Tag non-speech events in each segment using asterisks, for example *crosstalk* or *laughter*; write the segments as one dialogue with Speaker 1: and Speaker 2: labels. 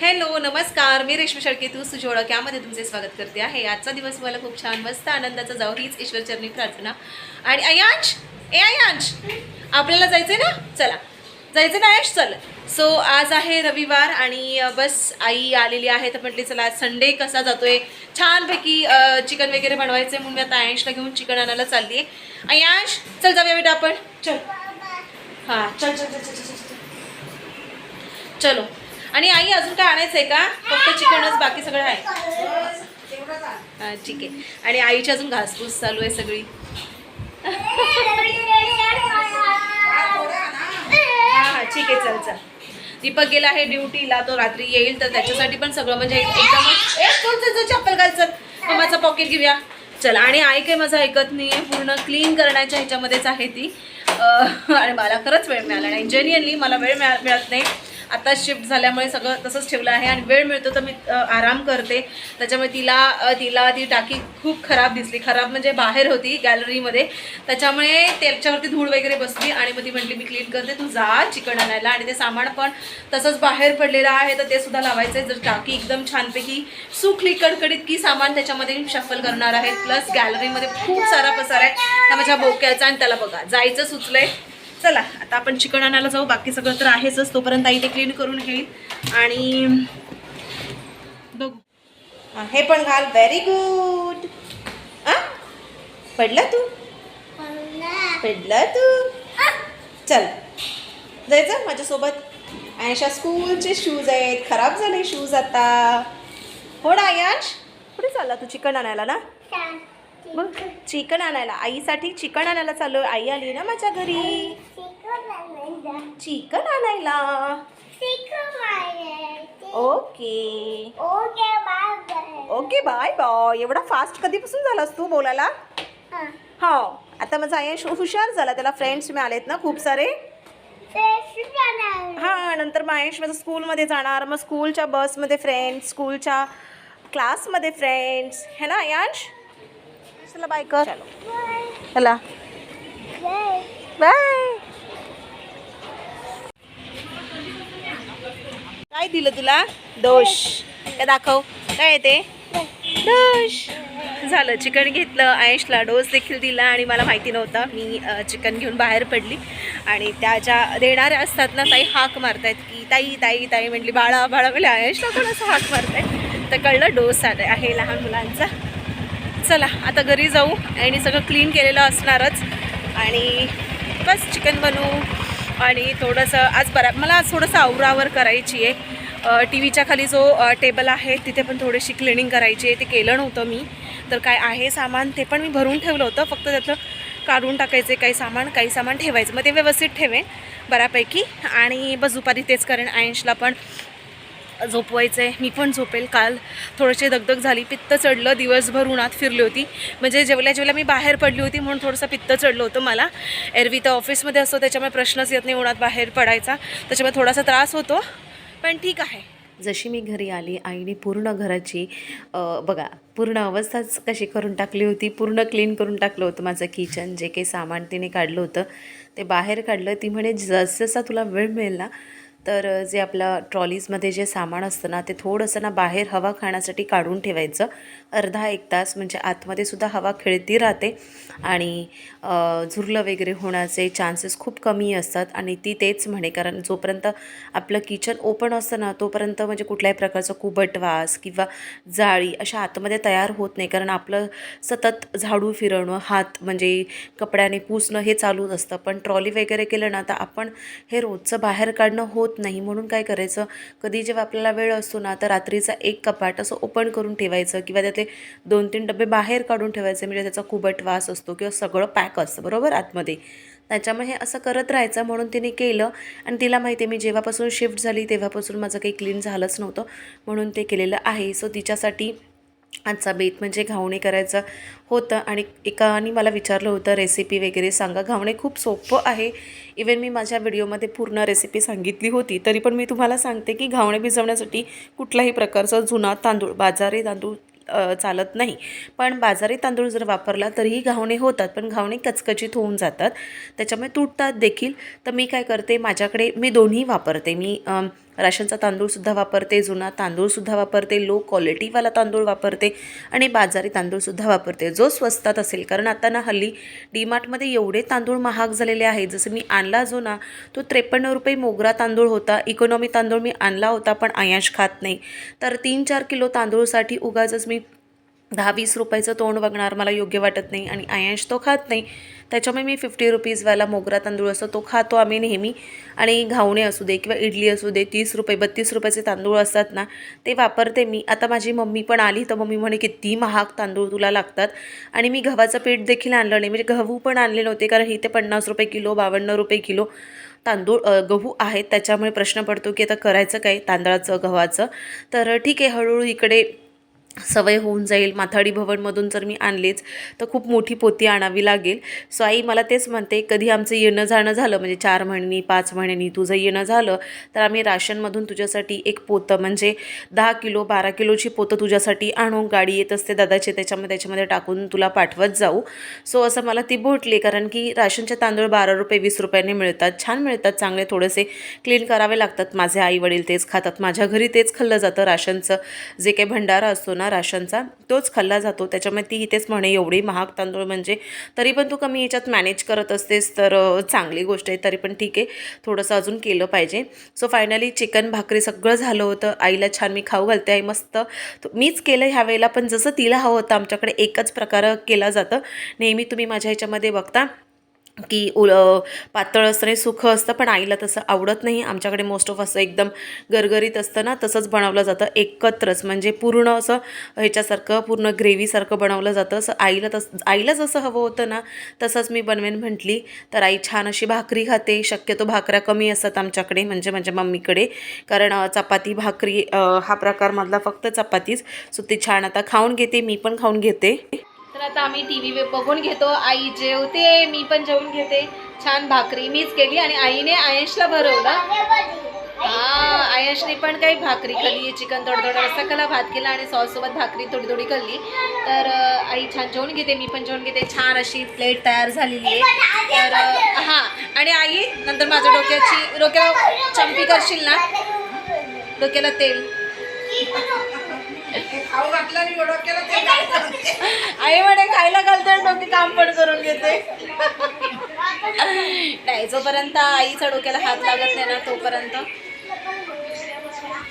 Speaker 1: Hello नमस्कार. मी रेश्मी शेळके तू सुजी ओळख यामध्ये तुमचे स्वागत करते आहे. आजचा दिवस मला खूप छान मस्त आनंदाचा जाऊ हीच ईश्वरचरणी प्रार्थना. आणि अयांश ए अयांश आपल्याला जायचं आहे ना? चला. जायचं ना अयांश? चल. सो आज आहे रविवार आणि बस आई आलेली आहे. तर म्हटली चला आज संडे कसा जातोय? छानपैकी चिकन वगैरे बनवायचं म्हणून मी आता अयांशला घेऊन चिकन आणायला चालली आहे अयांश चल जाऊया बेटा आपण. चल. हां चल चल चल चल. चलो. आणि आई अजून काय आणायचंय का? फक्त चिकनच बाकी सगळं आहे. हा, ठीक आहे. आणि आईची अजून घासपूस चालू आहे सगळी. हा हा. ठीक आहे चल चल. दीपक गेला आहे ड्युटीला तो रात्री येईल तर त्याच्यासाठी पण सगळं म्हणजे एकदमच ए, चल चल चल चप्पल घाल चल. मम्माचं पॉकेट घेऊया. चल आणि आई काही माझं ऐकत नाही आहे पूर्ण क्लीन करण्याच्या ह्याच्यामध्येच आहे ती. *laughs* आणि मला खरंच वेळ मिळाला नाही. जेन्युअनली मला वेळ मिळा मिळत नाही. आता शिफ्ट झाल्यामुळे सगळं तसंच ठेवलं आहे आणि वेळ मिळतो तर मी आराम करते. त्याच्यामुळे तिला तिला ती टाकी खूप खराब दिसली. खराब म्हणजे बाहेर होती गॅलरीमध्ये त्याच्यामुळे त्याच्यावरती धूळ वगैरे बसली आणि मग ती म्हटली मी क्लीन करते तू जा चिकन आणायला. आणि ते सामान पण तसंच बाहेर पडलेलं आहे तर ते सुद्धा लावायचं आहे जर टाकी एकदम छानपैकी सुकली कडकडीत की सामान त्याच्यामध्ये शफल करणार आहे. प्लस गॅलरीमध्ये खूप सारा पसार आहे. त्या माझ्या बोक्याचा आणि त्याला बघा जायचं सुचलंय. चला आता आपण चिकन आणायला जाऊ. बाकी सगळं तर आहेच तोपर्यंत आई ते क्लीन करून घेईल. आणि बघू. हे पण घाल. व्हेरी गुड पडला तू? पडला तू? चल. जायचं माझ्यासोबत. आयशा स्कूलचे शूज आहेत. खराब झाले शूज आता. हो ना आयांश? कुठे चालला तू चिकन आणायला ना? मग चिकन आणायला. आईसाठी चिकन आणायला चालू आई आली ना माझ्या घरी. चिकन आणायला. ओके. Okay bye bye. एवढा फास्ट कधीपासून झालास तू बोलायला? हो. आता माझा आयश हुशार झाला. त्याला फ्रेंड्स मिळालेत ना खूप सारे. हां नंतर मग माझं स्कूलमध्ये जाणार. मग स्कूलच्या बसमध्ये फ्रेंड्स स्कूलच्या क्लासमध्ये फ्रेंड्स है ना आयांश चला बाय कर. चला. बाय काय दिलं तुला? दोष. काय दाखव. काय येते दोष. झालं. चिकन घेतलं. आयुषला डोस देखील दिला आणि मला माहिती नव्हता. मी चिकन घेऊन बाहेर पडली. आणि त्या ज्या देणाऱ्या असतात ना ताई हाक मारतायत की ताई ताई ताई म्हटली बाळा बाळा म्हणजे आयुषला पण असं हाक मारतायत. तर कळलं डोस आहे आहे लहान मुलांचा. चला आता घरी जाऊ आणि सगळं क्लीन केलेलं असणारच. आणि बस चिकन बनवू आणि थोडंसं आज बरा मला आज थोडंसं आवरावर करायची आहे. टी व्हीच्या खाली जो टेबल आहे तिथे पण थोडीशी क्लिनिंग करायची आहे. ते केलं नव्हतं मी. तर काय आहे सामान ते पण मी भरून ठेवलं होतं. फक्त त्यातलं काढून टाकायचे काही सामान काही सामान ठेवायचं. मग ते व्यवस्थित ठेवेन बऱ्यापैकी. आणि बस दुपारी तेच करेन. आयंशला पण झोपवायचं. आहे मी पण झोपेल. काल थोडीशी दगदग झाली. पित्त चढलं. दिवसभर उन्हात फिरली होती. म्हणजे जेवल्या जेवल्या मी बाहेर पडली होती म्हणून थोडंसं पित्त चढलं होतं मला. एरवी तर ऑफिसमध्ये असतो. त्याच्यामुळे प्रश्नच येत नाही उन्हात बाहेर पडायचा. त्याच्यामुळे थोडासा त्रास होतो. पण ठीक आहे. जशी मी घरी आली आईने पूर्ण घराची बघा पूर्ण अवस्थाच कशी करून टाकली होती पूर्ण क्लीन करून टाकलं होतं माझं किचन जे काही सामान तिने काढलं होतं ते बाहेर काढलं. ती म्हणे जसजसा तुला वेळ मिळेल ना तर जे आपलं ट्रॉलीजमध्ये जे सामान असतं ना ते थोडंसं ना बाहेर हवा खाण्यासाठी काढून ठेवायचं. अर्धा एक तास म्हणजे आतमध्ये सुद्धा हवा खेळती राहते आणि झुरलं वगैरे होण्याचे चान्सेस खूप कमी असतात आणि ती तेच म्हणे. कारण जोपर्यंत आपलं किचन ओपन असतं ना तोपर्यंत म्हणजे कुठल्याही प्रकारचं कुबट वास किंवा जाळी अशा आतमध्ये तयार होत नाही. कारण आपलं सतत झाडू फिरवणं हात म्हणजे कपड्याने पुसणं हे चालूच असतं. पण ट्रॉली वगैरे केलं ना तर आपण हे रोजचं बाहेर काढणं होत नाही. म्हणून काय करायचं? कधी जेव्हा आपल्याला वेळ असतो ना तर रात्रीचा एक कपाट असं ओपन करून ठेवायचं किंवा त्यातले दोन तीन डबे बाहेर काढून ठेवायचे. म्हणजे त्याचा कुबट वास असतो किंवा सगळं पॅक असतं बरोबर? आतमध्ये. त्याच्यामुळे हे असं करत राहायचं म्हणून तिने केलं. आणि तिला माहिती आहे मी जेव्हापासून शिफ्ट झाली तेव्हापासून माझं काही क्लीन झालंच नव्हतं म्हणून ते केलेलं आहे. सो तिच्यासाठी आजचा बेत म्हणजे घावणे करायचं होतं आणि एकाने मला विचारलं होतं रेसिपी वगैरे सांगा. घावणे खूप सोपं आहे. इवन मी माझ्या व्हिडिओमध्ये पूर्ण रेसिपी सांगितली होती. तरी पण मी तुम्हाला सांगते की घावणे भिजवण्यासाठी कुठल्याही प्रकारचा जुना तांदूळ बाजारी तांदूळ चालत नाही. पण बाजारी तांदूळ जर वापरला तरीही घावणे होतात. पण घावणे कचकचित होऊन जातात. त्याच्यामुळे तुटतात देखील. तर मी काय करते? माझ्याकडे मी दोन्ही वापरते. मी राशनचा तांदूळसुद्धा वापरते जुना तांदूळसुद्धा वापरते लो क्वालिटीवाला तांदूळ वापरते आणि बाजारी तांदूळसुद्धा वापरते. जो स्वस्तात असेल कारण आता ना हल्ली डीमार्टमध्ये एवढे तांदूळ महाग झालेले आहेत. जसं मी आणला जो ना तो त्रेपन्न रुपये मोगरा तांदूळ होता. इकॉनॉमी तांदूळ मी आणला होता पण आयाश खात नाही. तर तीन चार किलो तांदूळसाठी उगाचच मी दहा वीस रुपयाचं तोंड बघणार मला योग्य वाटत नाही आणि आयांश तो खात नाही. त्याच्यामुळे मी फिफ्टी रुपीजवाला मोगरा तांदूळ असतो तो खातो आम्ही नेहमी. आणि घावणे असू दे किंवा इडली असू दे तीस रुपये बत्तीस रुपयाचे तांदूळ असतात ना ते वापरते मी. आता माझी मम्मी पण आली तर मम्मी म्हणे किती महाग तांदूळ तुला लागतात. आणि मी गव्हाचं पीठ देखील आणलं नाही. म्हणजे गहू पण आणले नव्हते कारण इथे पन्नास रुपये किलो बावन्न रुपये किलो तांदूळ गहू आहेत. त्याच्यामुळे प्रश्न पडतो की आता करायचं काय तांदळाचं गव्हाचं? तर ठीक आहे हळूहळू इकडे सवय होऊन जाईल. माथाडी भवनमधून जर मी आणलीच तर खूप मोठी पोती आणावी लागेल. सो आई मला तेच म्हणते कधी आमचं येणं जाणं झालं म्हणजे चार महिन्यांनी पाच महिन्यांनी तुझं येणं झालं तर आम्ही राशनमधून तुझ्यासाठी एक पोतं म्हणजे दहा किलो बारा किलोची पोतं तुझ्यासाठी आणू गाडी येत असते दादाचे त्याच्यामध्ये त्याच्यामध्ये टाकून तुला पाठवत जाऊ. सो असं मला ती बोटली कारण की राशनचे तांदूळ बारा रुपये वीस रुपयांनी मिळतात छान मिळतात चांगले थोडेसे क्लीन करावे लागतात. माझे आई वडील तेच खातात माझ्या घरी तेच खाल्लं जातं राशनचं. जे काही भंडारा असतो ना राशनचा तोच खाल्ला जातो. त्याच्यामुळे ती इथेच म्हणे एवढी महाग तांदूळ म्हणजे तरी पण तू कमी याच्यात मॅनेज करत असतेस तर चांगली गोष्ट आहे तरी पण ठीक आहे. थोडंसं अजून केलं पाहिजे. सो फायनली चिकन भाकरी सगळं झालं होतं. आईला छान मी खाऊ घालते आई मस्त. मीच केलं ह्या वेळेला पण जसं तिला हवं होतं आमच्याकडे एकच प्रकार केला जातं. नेहमी तुम्ही माझ्या ह्याच्यामध्ये बघता. की उल पातळ असतं आणि सुखं असतं पण आईला तसं आवडत नाही. आमच्याकडे मोस्ट ऑफ असं एकदम गरगरीत असतं ना तसंच बनवलं जातं. एकत्रच म्हणजे पूर्ण असं ह्याच्यासारखं पूर्ण ग्रेव्हीसारखं बनवलं जातं. असं आईला तस आईला जसं हवं होतं ना तसंच मी बनवेन म्हटली. तर आई छान अशी भाकरी खाते. शक्यतो भाकऱ्या कमी असतात आमच्याकडे म्हणजे माझ्या मम्मीकडे. कारण चपाती भाकरी हा प्रकार मधला फक्त चपातीच. सो ती छान आता खाऊन घेते मी पण खाऊन घेते. तर आता आम्ही टी व्ही बघून घेतो. आई जेवते मी पण जेवून घेते. छान भाकरी मीच केली आणि आईने आयशला भरवलं. हा आयशने पण काही भाकरी खाल्ली चिकन थोडं थोडं रस्सा खाल्ला भात केला आणि सॉससोबत भाकरी थोडी थोडी खाल्ली. तर आई छान जेवून घेते मी पण जेवून घेते. छान अशी प्लेट तयार झालेली आहे. तर हां आणि आई नंतर माझ्या डोक्याची डोक्याला चंपी करशील ना? डोक्याला तेल. आई म्हणे खायला घालते आणि डोके काम पण करून घेते. नाही जोपर्यंत आईच्या डोक्याला हात लागत नाही ना तोपर्यंत.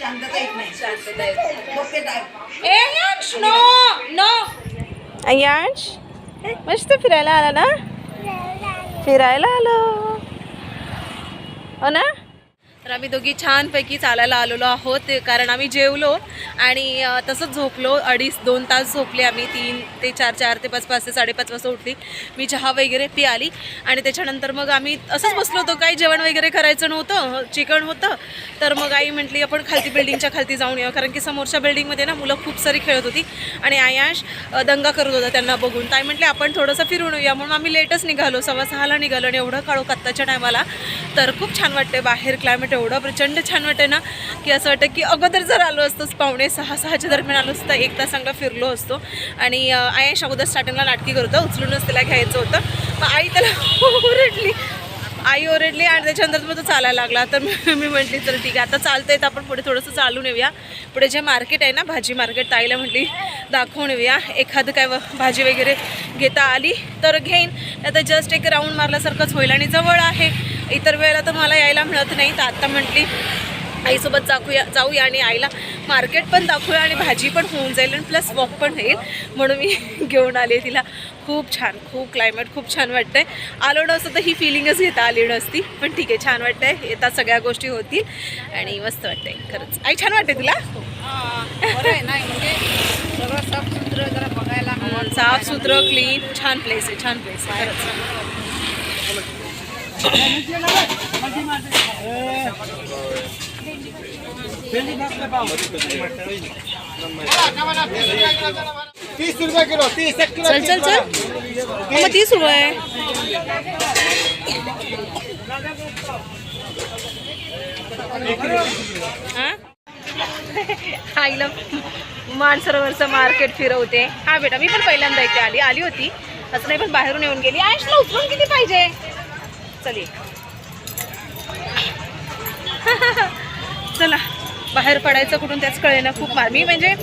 Speaker 1: शांतता येत नाही. ए नो. नो अयांश मस्त फिरायला आला ना? फिरायला आलो. हो ना? तर आम्ही दोघी छानपैकी चालायला आलेलो आहोत कारण आम्ही जेवलो आणि तसंच झोपलो. अडीच दोन तास झोपले आम्ही. तीन ते चार चार ते पाच पाच ते साडेपाच वाजता उठली. मी चहा वगैरे पी आली आणि त्याच्यानंतर मग आम्ही असंच बसलो होतो. काही जेवण वगैरे करायचं नव्हतं चिकन होतं. तर मग आई म्हटली आपण खालती बिल्डिंगच्या खालती जाऊन येऊ कारण की समोरच्या बिल्डिंगमध्ये ना मुलं खूप सारी खेळत होती आणि आयाश दंगा करत होता त्यांना बघून. ताई म्हटले आपण थोडंसं फिरून येऊया. म्हणून आम्ही लेटच निघालो. सव्वा सहाला निघालो आणि एवढं काढू आत्ताच्या टायमाला तर खूप छान वाटते बाहेर क्लायमेट एवढं प्रचंड छान वाटते ना की असं वाटतं की अगोदर जर आलो असतोच पावणे सहा सहाच्या दरम्यान आलो असतं एक तास चांगला फिरलो असतो. आणि आयश अगोदर स्टार्टिंगला नाटकी करतो उचलूनच तिला घ्यायचं होतं. मग आई त्याला *laughs* ओरडली. आई ओरडली आणि त्याच्यानंतर मग तो चालायला लागला. तर मी मी म्हटली तर ठीक आहे आता चालतंय तर आपण पुढे थोडंसं चालून येऊया. पुढे जे मार्केट आहे ना भाजी मार्केट ताईला म्हटली दाखवून येऊया. एखादं काय व- भाजी वगैरे घेता आली तर घेईन. आता जस्ट एक राऊंड मारल्यासारखंच होईल आणि जवळ आहे. इतर वेळेला तर मला यायला मिळत नाही. तर आता म्हटली आईसोबत जाऊया जाऊया आणि आईला मार्केट पण दाखवूया आणि भाजी पण होऊन जाईल आणि प्लस वॉक पण होईल. म्हणून मी *laughs* घेऊन आले तिला. खूप छान खूप क्लायमेट खूप छान वाटतंय. आलो नसतं तर ही फिलिंगच घेता आली नसती पण ठीक आहे छान वाटतंय. येतात सगळ्या गोष्टी होतील आणि मस्त वाटतंय खरंच. आई छान वाटते तुला? हम्म, साफ सुथरं क्लीन छान प्लेस आहे छान प्लेस आहे खरंच.
Speaker 2: तीस रुपये किलो तीस एक किलो
Speaker 1: चल चल चल. मग तीस रुपये. हा? आईला मानसरोवरचं मार्केट फिरवते. हा बेटा मी पण पहिल्यांदा इथे आली. आली होती. असं नाही पण बाहेरून येऊन गेली. आयुषला उचलून किती पाहिजे? चल *laughs* चला बाहेर पडायचं कुठून त्याच कळेना खूप मार. मी म्हणजे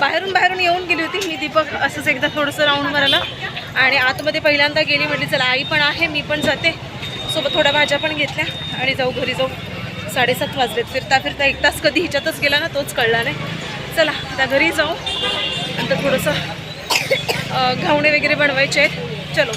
Speaker 1: बाहेरून बाहेरून येऊन गेली होती मी दीपक असंच एकदा थोडंसं राऊंड मारायला. आणि आतमध्ये पहिल्यांदा गेली म्हटली चला आई पण आहे मी पण जाते. सोबत थोड्या भाज्या पण घेतल्या आणि जाऊ घरी जाऊ. साडेसात वाजलेत. फिरता फिरता एक तास कधी हिच्यातच गेला ना तोच कळला नाही. चला आता घरी जाऊ. नंतर थोडंसं घावणे वगैरे बनवायचे आहेत. चलो.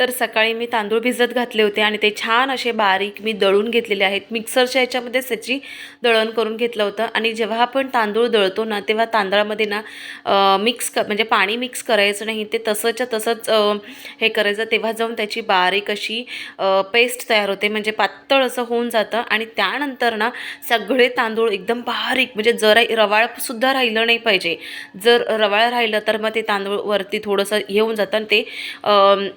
Speaker 1: तर सकाळी मी तांदूळ भिजत घातले होते आणि ते छान असे बारीक मी दळून घेतलेले आहेत. मिक्सरच्या ह्याच्यामध्ये त्याची दळण करून घेतलं होतं आणि जेव्हा आपण तांदूळ दळतो ना तेव्हा तांदळामध्ये ना मिक्स क म्हणजे पाणी मिक्स करायचं नाही ते तसंच्या तसंच हे करायचं. तेव्हा जाऊन त्याची बारीक अशी पेस्ट तयार होते. म्हणजे पातळ असं होऊन जातं आणि त्यानंतर ना सगळे तांदूळ एकदम बारीक म्हणजे जरा रवाळसुद्धा राहिलं नाही पाहिजे. जर रवाळ राहिलं तर मग ते तांदूळ वरती थोडंसं येऊन जातं आणि ते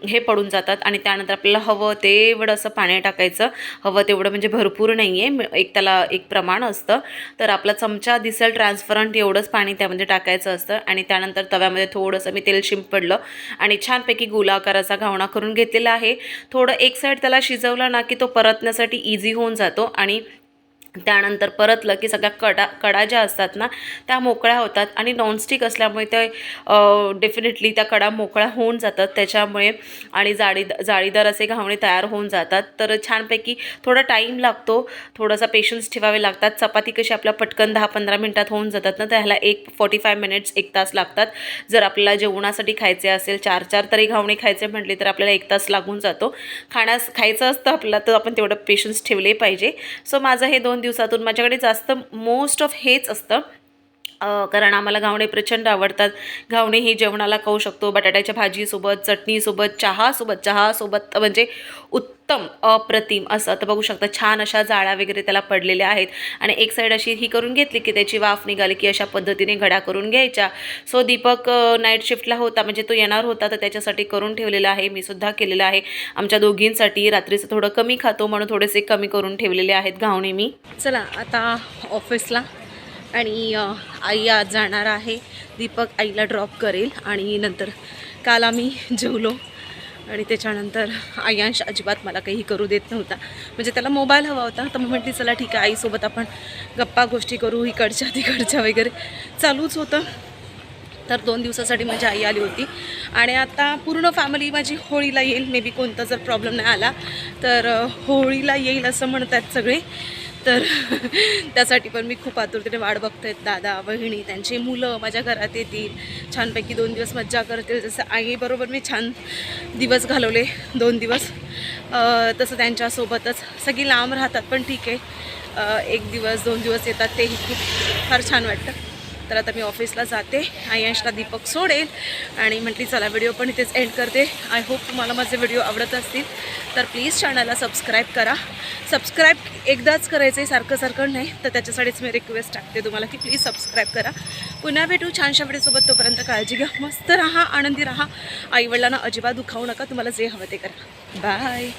Speaker 1: हे पडून जातात आणि त्यानंतर आपल्याला हवं तेवढं असं पाणी टाकायचं. हवं तेवढं म्हणजे भरपूर नाही आहे एक त्याला एक प्रमाण असतं. तर आपला चमचा दिसेल ट्रान्सफरंट एवढंच पाणी त्यामध्ये टाकायचं असतं आणि त्यानंतर तव्यामध्ये थोडंसं मी तेल शिंपडलं आणि छानपैकी गोलाकाराचा घावणा करून घेतलेला आहे. थोडं एक साईड त्याला शिजवला ना की तो परतण्यासाठी इझी होऊन जातो आणि त्यानंतर परतलं की सगळ्या कडा कडा ज्या असतात ना त्या मोकळ्या होतात आणि नॉनस्टिक असल्यामुळे ते डेफिनेटली त्या कडा मोकळ्या होऊन जातात त्याच्यामुळे आणि जाळी जाळीदार असे घावणे तयार होऊन जातात. तर छानपैकी थोडा टाईम लागतो थोडासा पेशन्स ठेवावे लागतात. चपाती कशी आपल्या पटकन दहा पंधरा मिनटात होऊन जातात ना त्याला एक फोर्टी फाय मिनिट्स एक तास लागतात. जर आपल्याला जेवणासाठी खायचे असेल चार चार तरी घावणे खायचे म्हटले तर आपल्याला एक तास लागून जातो. खाण्यास खायचं असतं आपल्याला तर आपण तेवढं पेशन्स ठेवले पाहिजे. सो माझं हे दोन दिवसातून माझ्याकडे जास्त मोस्ट ऑफ हेच असतं. कारण आम्हाला घावणे प्रचंड आवडतात. घावणे हे जेवणाला खाऊ शकतो बटाट्याच्या भाजीसोबत चटणीसोबत चहासोबत चहासोबत म्हणजे उत्तम अप्रतिम असं आता बघू शकता. छान अशा जाळ्या वगैरे त्याला पडलेल्या आहेत. आणि एक साईड अशी ही करून घेतली की त्याची वाफ निघाली की अशा पद्धतीने घडा करून घ्यायच्या. सो दीपक नाईट शिफ्टला होता म्हणजे तो येणार होता तर त्याच्यासाठी करून ठेवलेला आहे. मी सुद्धा केलेला आहे. आमच्या दोघींसाठी रात्रीचं थोडं कमी खातो म्हणून थोडेसे कमी करून ठेवलेले आहेत घावणे मी. चला आता ऑफिसला आणि आई आज जाणार आहे. दीपक आईला ड्रॉप करेल आणि नंतर काल आम्ही जेवलो. आणि त्याच्यानंतर आयांश अजिबात मला काही करू देत नव्हता. म्हणजे त्याला मोबाईल हवा होता तर मी म्हटली चला ठीक आहे आईसोबत आपण गप्पा गोष्टी करू इकडच्या तिकडच्या वगैरे. चालूच होतं. तर दोन दिवसासाठी माझी आई आली होती. आणि आता पूर्ण फॅमिली माझी होळीला येईल. मे बी कोणता जर प्रॉब्लेम नाही आला तर होळीला येईल असं म्हणतात सगळे. तर *laughs* त्यासाठी पण मी खूप आतुरतेने वाट बघतायत दादा बहिणी त्यांची मुलं माझ्या घरात येतील. छानपैकी दोन दिवस मज्जा करतील. जसं आईबरोबर मी छान दिवस घालवले दोन दिवस. तसं त्यांच्यासोबतच सगळी लांब राहतात पण ठीक आहे. एक दिवस दोन दिवस येतात तेही खूप फार छान वाटतं. तर आता मी ऑफिसला जाते. आयांशला दीपक सोडेल आणि म्हटली चला व्हिडिओ पण इथेच एंड करते. आय होप तुम्हाला माझे व्हिडिओ आवडत असतील. तर प्लीज चॅनलला सबस्क्राईब करा. सबस्क्राईब एकदाच करायचं आहे सारखं सारखं नाही. तर त्याच्यासाठीच मी रिक्वेस्ट टाकते तुम्हाला की प्लीज सबस्क्राईब करा. पुन्हा भेटू. छानशा व्हिडिओसोबत तोपर्यंत काळजी घ्या. मस्त राहा आनंदी राहा. आईवडिलांना अजिबात दुखावू नका. तुम्हाला जे हवं ते करा. बाय